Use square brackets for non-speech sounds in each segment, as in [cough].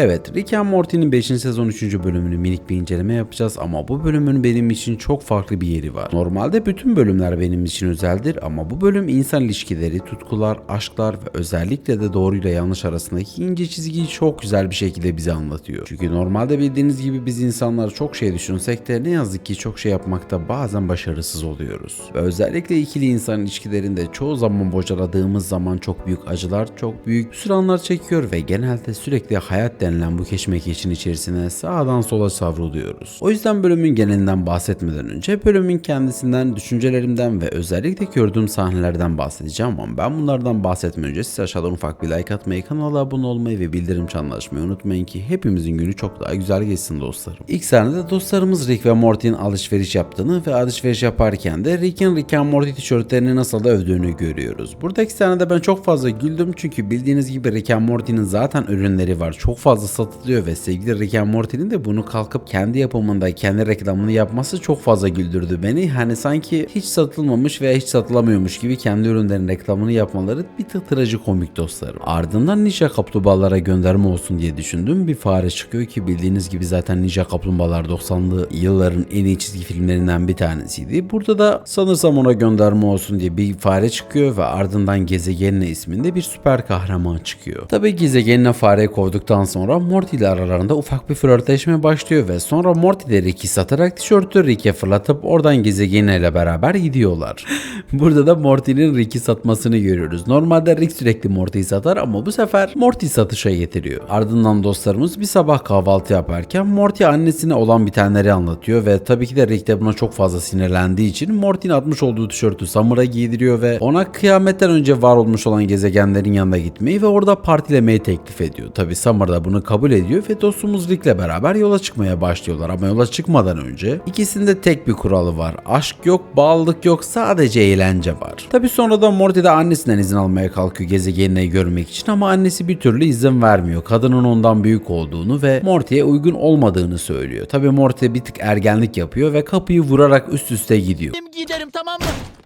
Evet, Rick and Morty'nin 5. sezon 3. bölümünü minik bir inceleme yapacağız ama bu bölümün benim için çok farklı bir yeri var. Normalde bütün bölümler benim için özeldir ama bu bölüm insan ilişkileri, tutkular, aşklar ve özellikle de doğruyla yanlış arasındaki ince çizgiyi çok güzel bir şekilde bize anlatıyor. Çünkü normalde bildiğiniz gibi biz insanlar çok şey düşünsek de ne yazık ki çok şey yapmakta bazen başarısız oluyoruz. Ve özellikle ikili insan ilişkilerinde çoğu zaman bocaladığımız zaman çok büyük acılar, çok büyük hüsranlar çekiyor ve genelde sürekli hayat denilen bu keşmekeşin içerisine sağdan sola savruluyoruz. O yüzden bölümün genelinden bahsetmeden önce bölümün kendisinden, düşüncelerimden ve özellikle gördüğüm sahnelerden bahsedeceğim ama ben bunlardan bahsetmeden önce size aşağıdan ufak bir like atmayı, kanala abone olmayı ve bildirim çanını açmayı unutmayın ki hepimizin günü çok daha güzel geçsin dostlarım. İlk sahnede dostlarımız Rick ve Morty'nin alışveriş yaptığını ve alışveriş yaparken de Rick'in Rick and Morty tişörtlerini nasıl da övdüğünü görüyoruz. Buradaki sahnede ben çok fazla güldüm çünkü bildiğiniz gibi Rick and Morty'nin zaten ürünleri var. Çok fazla satılıyor ve sevgili Rick and Morty'nin de bunu kalkıp kendi yapımında kendi reklamını yapması çok fazla güldürdü beni. Hani sanki hiç satılmamış veya hiç satılamıyormuş gibi kendi ürünlerin reklamını yapmaları bir tık trajikomik dostlarım. Ardından Ninja Kaplumbağalara gönderme olsun diye düşündüm. Bir fare çıkıyor ki bildiğiniz gibi zaten Ninja Kaplumbağalar 90'lı yılların en iyi çizgi filmlerinden bir tanesiydi. Burada da sanırsam ona gönderme olsun diye bir fare çıkıyor ve ardından Gezegenine isminde bir süper kahraman çıkıyor. Tabii Gezegenine fareyi kovduktan sonra Morty ile aralarında ufak bir flörtleşme başlıyor ve sonra Morty de Rick'i satarak tişörtü Rick'e fırlatıp oradan Gezegenine ile beraber gidiyorlar. [laughs] Burada da Morty'nin Rick'i satmasını görüyoruz. Normalde Rick sürekli Morty'yi satar ama bu sefer Morty satışa getiriyor. Ardından dostlarımız bir sabah kahvaltı yaparken Morty annesine olan bitenleri anlatıyor ve tabii ki de Rick de buna çok fazla sinirlendiği için Morty'nin atmış olduğu tişörtü Samur'a giydiriyor ve ona kıyametten önce var olmuş olan gezegenlerin yanına gitmeyi ve orada partilemeyi teklif ediyor. Tabii Samur da bunu kabul ediyor ve dostumuz Rick'le beraber yola çıkmaya başlıyorlar ama yola çıkmadan önce ikisinde tek bir kuralı var. Aşk yok, bağlılık yok, sadece eğlence var. Tabii sonradan Morty de annesinden izin almaya kalkıyor gezegenine görmek için ama annesi bir türlü izin vermiyor. Kadının ondan büyük olduğunu ve Morty'ye uygun olmadığını söylüyor. Tabii Morty bir tık ergenlik yapıyor ve kapıyı vurarak üst üste gidiyor. giderim tamam mı?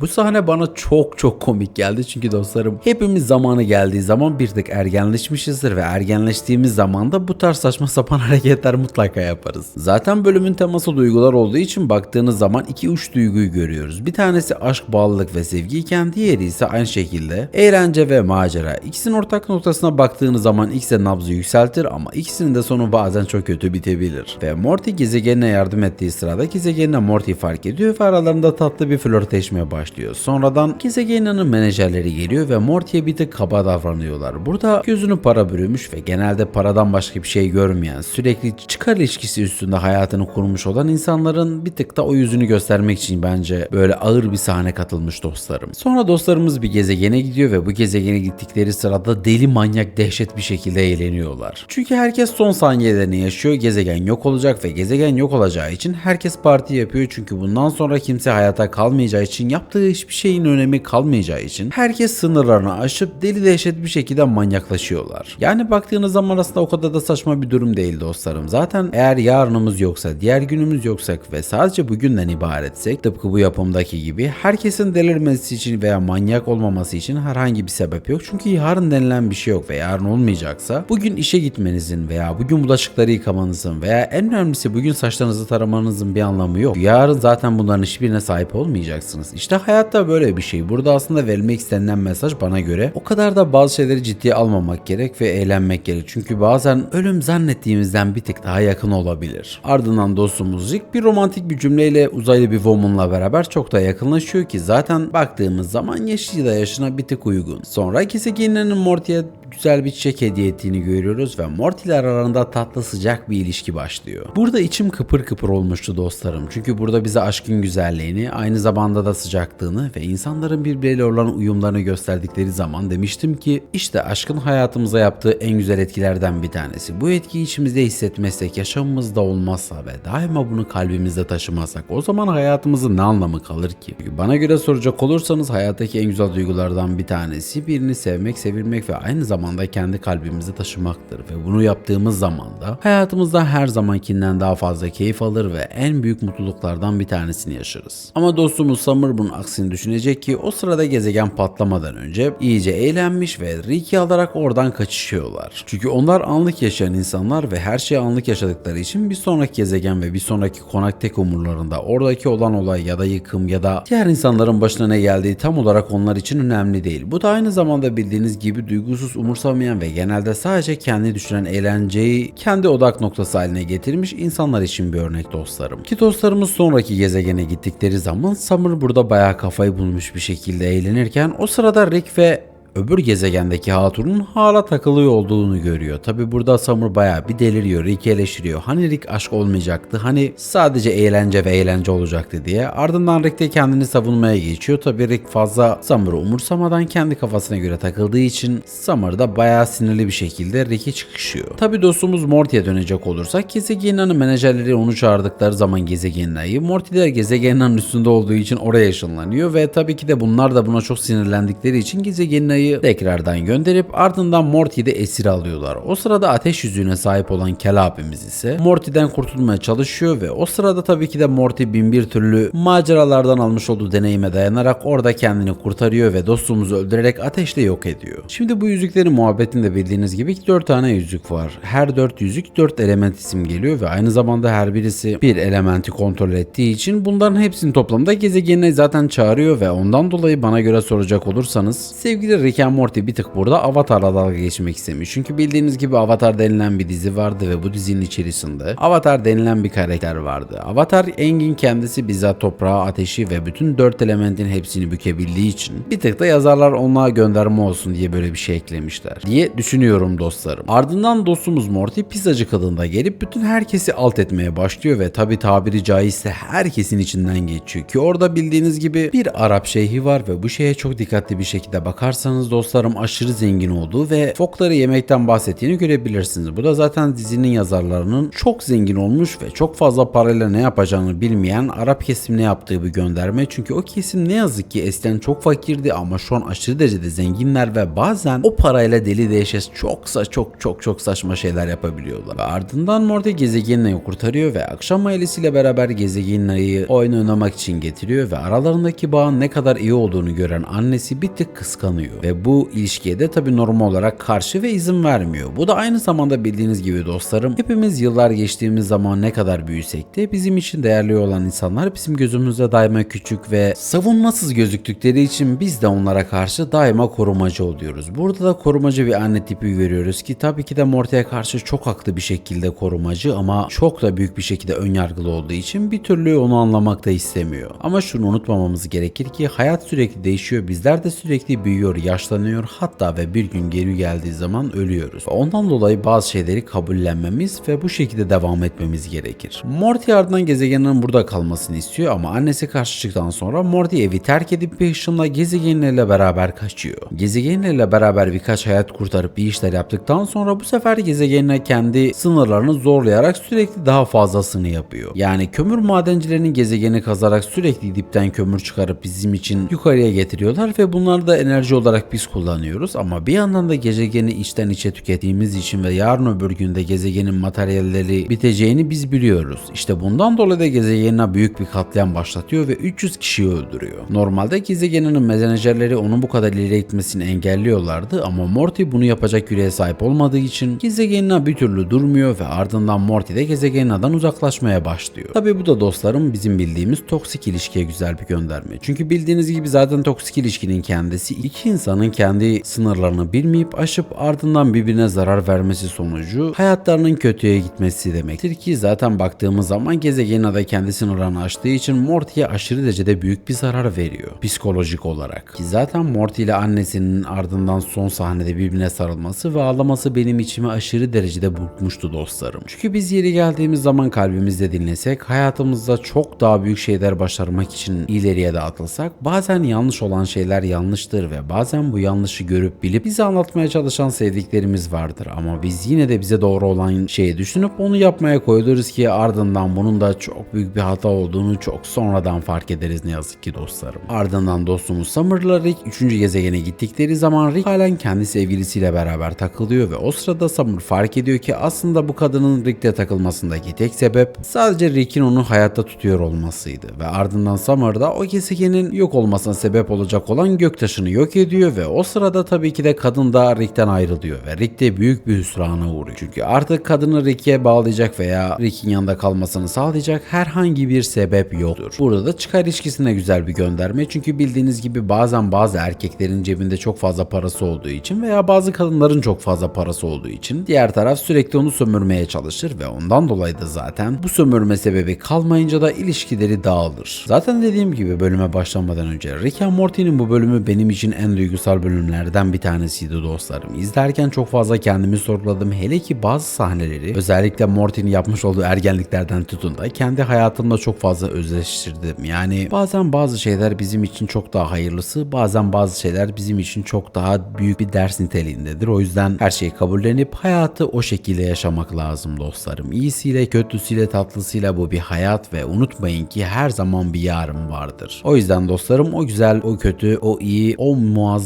Bu sahne bana çok çok komik geldi çünkü dostlarım hepimiz zamanı geldiği zaman bir tık ergenleşmişizdir ve ergenleştiğimiz zaman da bu tarz saçma sapan [laughs] hareketler mutlaka yaparız. Zaten bölümün teması duygular olduğu için baktığınız zaman iki uç duyguyu görüyoruz. Bir tanesi aşk, bağlılık ve sevgiyken diğeri ise aynı şekilde eğlence ve macera. İkisinin ortak noktasına baktığınız zaman ikisi nabzı yükseltir ama ikisinin de sonu bazen çok kötü bitebilir. Ve Morty gezegenine yardım ettiği sırada gezegenine Morty fark ediyor ve aralarında tatlı bir flörtleşmeye başlıyor. Sonradan gezegenin menajerleri geliyor ve Morty'ye bir tık kaba davranıyorlar. Burada gözünü para bürümüş ve genelde paradan başka bir şey görmeyen, sürekli çıkar ilişkisi üstünde hayatını kurmuş olan insanların bir tık da o yüzünü göstermek için bence böyle ağır bir sahne katılmış dostlarım. Sonra dostlarımız bir gezegene gidiyor ve bu gezegene gittikleri sırada deli manyak dehşet bir şekilde eğleniyorlar. Çünkü herkes son saniyelerini yaşıyor. Gezegen yok olacak ve gezegen yok olacağı için herkes parti yapıyor. Çünkü bundan sonra kimse hayata kalmayacağı için yaptığı hiçbir şeyin önemi kalmayacağı için herkes sınırlarını aşıp deli dehşet bir şekilde manyaklaşıyorlar. Yani baktığınız zaman aslında o kadar da saçma bir durum değil dostlarım. Zaten eğer yarınımız yoksa, diğer günümüz yoksak ve sadece bugünden ibaretsek tıpkı bu yapımdaki gibi herkesin delirmesi için veya manyak olmaması için herhangi bir sebep yok. Çünkü yarın denilen bir şey yok ve yarın olmayacaksa bugün işe gitmenizin veya bugün bulaşıkları yıkamanızın veya en önemlisi bugün saçlarınızı taramanızın bir anlamı yok. Yarın zaten bunların hiçbirine sahip olmayacaksınız. İşte hayatta böyle bir şey. Burada aslında verilmek istenilen mesaj bana göre o kadar da bazı şeyleri ciddiye almamak gerek ve eğlenmek gerek. Çünkü bazen ölüm zannettiğimizden bir tık daha yakın olabilir. Ardından dostumuz Rick bir romantik bir cümleyle uzaylı bir woman'la beraber çok da yakınlaşıyor ki zaten baktığımız zaman yaşı da yaşına bir tık uygun. Sonra gezegeninin Morty'ye güzel bir çiçek hediye ettiğini görüyoruz ve Morty ile aralarında tatlı sıcak bir ilişki başlıyor. Burada içim kıpır kıpır olmuştu dostlarım. Çünkü burada bize aşkın güzelliğini, aynı zamanda da sıcaklığını ve insanların birbirleriyle olan uyumlarını gösterdikleri zaman demiştim ki işte aşkın hayatımıza yaptığı en güzel etkilerden bir tanesi. Bu etkiyi içimizde hissetmezsek, yaşamımızda olmazsa ve daima bunu kalbimizde taşımazsak o zaman hayatımızın ne anlamı kalır ki? Çünkü bana göre soracak olursanız hayattaki en güzel duygulardan bir tanesi birini sevmek, sevilmek ve aynı zamanda zamanda kendi kalbimizde taşımaktır ve bunu yaptığımız zaman da hayatımızda her zamankinden daha fazla keyif alır ve en büyük mutluluklardan bir tanesini yaşarız. Ama dostumuz Summer bunun aksini düşünecek ki o sırada gezegen patlamadan önce iyice eğlenmiş ve Ricky alarak oradan kaçışıyorlar. Çünkü onlar anlık yaşayan insanlar ve her şeyi anlık yaşadıkları için bir sonraki gezegen ve bir sonraki konak tek umurlarında oradaki olan olay ya da yıkım ya da diğer insanların başına ne geldiği tam olarak onlar için önemli değil. Bu da aynı zamanda bildiğiniz gibi duygusuz umursamayan ve genelde sadece kendi düşünen eğlenceyi kendi odak noktası haline getirmiş insanlar için bir örnek dostlarım. Ki dostlarımız sonraki gezegene gittikleri zaman Summer burada bayağı kafayı bulmuş bir şekilde eğlenirken o sırada Rick ve öbür gezegendeki hatunun hala takılıyor olduğunu görüyor. Tabi burada Summer bayağı bir deliriyor, Rick'i eleştiriyor. Hani Rick aşk olmayacaktı, hani sadece eğlence ve eğlence olacaktı diye. Ardından Rick de kendini savunmaya geçiyor. Tabi Rick fazla Summer'ı umursamadan kendi kafasına göre takıldığı için Summer da bayağı sinirli bir şekilde Rick'e çıkışıyor. Tabi dostumuz Morty'ye dönecek olursak gezegenin menajerleri onu çağırdıkları zaman gezegenin ayı Morty de gezegenin üstünde olduğu için oraya ışınlanıyor ve tabii ki de bunlar da buna çok sinirlendikleri için gezegenin ayı tekrardan gönderip ardından Morty'yi de esir alıyorlar. O sırada ateş yüzüğüne sahip olan Kel abimiz ise Morty'den kurtulmaya çalışıyor ve o sırada tabii ki de Morty bin bir türlü maceralardan almış olduğu deneyime dayanarak orada kendini kurtarıyor ve dostumuzu öldürerek ateşle yok ediyor. Şimdi bu yüzüklerin muhabbetinde bildiğiniz gibi 4 tane yüzük var. Her 4 yüzük 4 element isim geliyor ve aynı zamanda her birisi bir elementi kontrol ettiği için bunların hepsini toplamda gezegenine zaten çağırıyor ve ondan dolayı bana göre soracak olursanız sevgili Rick and Morty bir tık burada Avatar'la dalga geçmek istemiş. Çünkü bildiğiniz gibi Avatar denilen bir dizi vardı ve bu dizinin içerisinde Avatar denilen bir karakter vardı. Avatar Engin kendisi bizzat toprağı, ateşi ve bütün dört elementin hepsini bükebildiği için bir tık da yazarlar ona gönderme olsun diye böyle bir şey eklemişler diye düşünüyorum dostlarım. Ardından dostumuz Morty pizzacı kadında gelip bütün herkesi alt etmeye başlıyor ve tabi tabiri caizse herkesin içinden geçiyor ki orada bildiğiniz gibi bir Arap şeyhi var ve bu şeye çok dikkatli bir şekilde bakarsanız dostlarım aşırı zengin olduğu ve fokları yemekten bahsettiğini görebilirsiniz. Bu da zaten dizinin yazarlarının çok zengin olmuş ve çok fazla parayla ne yapacağını bilmeyen Arap kesimine yaptığı bir gönderme. Çünkü o kesim ne yazık ki eskiden çok fakirdi ama şu an aşırı derecede zenginler ve bazen o parayla deli deşes çoksa çok çok çok saçma şeyler yapabiliyorlar. Ve ardından Morty gezegenini kurtarıyor ve akşam ailesiyle beraber gezegenleri oyun oynamak için getiriyor ve aralarındaki bağın ne kadar iyi olduğunu gören annesi bir tık kıskanıyor. Ve bu ilişkiye de tabi normal olarak karşı ve izin vermiyor. Bu da aynı zamanda bildiğiniz gibi dostlarım hepimiz yıllar geçtiğimiz zaman ne kadar büyüsek de bizim için değerli olan insanlar bizim gözümüzde daima küçük ve savunmasız gözüktükleri için biz de onlara karşı daima korumacı oluyoruz. Burada da korumacı bir anne tipi görüyoruz ki tabii ki de Morty'ye karşı çok haklı bir şekilde korumacı ama çok da büyük bir şekilde önyargılı olduğu için bir türlü onu anlamak da istemiyor. Ama şunu unutmamamız gerekir ki hayat sürekli değişiyor. Bizler de sürekli büyüyor, yaşlanıyor hatta ve bir gün geri geldiği zaman ölüyoruz. Ondan dolayı bazı şeyleri kabullenmemiz ve bu şekilde devam etmemiz gerekir. Morty ardından gezegenin burada kalmasını istiyor ama annesi karşı çıktıktan sonra Morty evi terk edip bir ışınla gezegenlerle beraber kaçıyor. Gezegenlerle beraber birkaç hayat kurtarıp bir işler yaptıktan sonra bu sefer gezegenine kendi sınırlarını zorlayarak sürekli daha fazlasını yapıyor. Yani kömür madencilerinin gezegeni kazarak sürekli dipten kömür çıkarıp bizim için yukarıya getiriyorlar ve bunları da enerji olarak biz kullanıyoruz ama bir yandan da gezegeni içten içe tükettiğimiz için ve yarın öbür günde gezegenin materyalleri biteceğini biz biliyoruz. İşte bundan dolayı da gezegenine büyük bir katliam başlatıyor ve 300 kişiyi öldürüyor. Normalde gezegeninin menajerleri onun bu kadar ileri gitmesini engelliyorlardı ama Morty bunu yapacak yüreğe sahip olmadığı için gezegenine bir türlü durmuyor ve ardından Morty de gezegeninden uzaklaşmaya başlıyor. Tabi bu da dostlarım bizim bildiğimiz toksik ilişkiye güzel bir gönderme. Çünkü bildiğiniz gibi zaten toksik ilişkinin kendisi iki insanın kendi sınırlarını bilmeyip aşıp ardından birbirine zarar vermesi sonucu hayatlarının kötüye gitmesi demektir ki zaten baktığımız zaman gezegenin de kendi sınırlarını aştığı için Morty'ye aşırı derecede büyük bir zarar veriyor psikolojik olarak. Ki zaten Morty ile annesinin ardından son sahnede birbirine sarılması ve ağlaması benim içimi aşırı derecede burkmuştu dostlarım. Çünkü biz yeri geldiğimiz zaman kalbimizde dinlesek hayatımızda çok daha büyük şeyler başarmak için ileriye de atılsak bazen yanlış olan şeyler yanlıştır ve bazen bu yanlışı görüp bilip bize anlatmaya çalışan sevdiklerimiz vardır ama biz yine de bize doğru olan şeyi düşünüp onu yapmaya koyuluruz ki ardından bunun da çok büyük bir hata olduğunu çok sonradan fark ederiz ne yazık ki dostlarım. Ardından dostumuz Summer'la Rick 3. gezegene gittikleri zaman Rick halen kendi sevgilisiyle beraber takılıyor ve o sırada Summer fark ediyor ki aslında bu kadının Rick'le takılmasındaki tek sebep sadece Rick'in onu hayatta tutuyor olmasıydı ve ardından Summer da o gezegenin yok olmasına sebep olacak olan göktaşını yok ediyor ve o sırada tabii ki de kadın da Rick'ten ayrılıyor ve Rick de büyük bir hüsrana uğruyor. Çünkü artık kadını Rick'e bağlayacak veya Rick'in yanında kalmasını sağlayacak herhangi bir sebep yoktur. Burada da çıkar ilişkisine güzel bir gönderme çünkü bildiğiniz gibi bazen bazı erkeklerin cebinde çok fazla parası olduğu için veya bazı kadınların çok fazla parası olduğu için diğer taraf sürekli onu sömürmeye çalışır ve ondan dolayı da zaten bu sömürme sebebi kalmayınca da ilişkileri dağılır. Zaten dediğim gibi bölüme başlamadan önce Rick and Morty'nin bu bölümü benim için en duygusal bölümlerden bir tanesiydi dostlarım. İzlerken çok fazla kendimi sorguladım. Hele ki bazı sahneleri özellikle Morty'nin yapmış olduğu ergenliklerden tutun da kendi hayatımda çok fazla özleştirdim. Yani bazen bazı şeyler bizim için çok daha hayırlısı, bazen bazı şeyler bizim için çok daha büyük bir ders niteliğindedir. O yüzden her şeyi kabullenip hayatı o şekilde yaşamak lazım dostlarım. İyisiyle, kötüsüyle, tatlısıyla bu bir hayat ve unutmayın ki her zaman bir yarın vardır. O yüzden dostlarım o güzel, o kötü, o iyi, o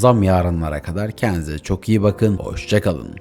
muazzam yarınlara kadar kendinize çok iyi bakın. Hoşçakalın.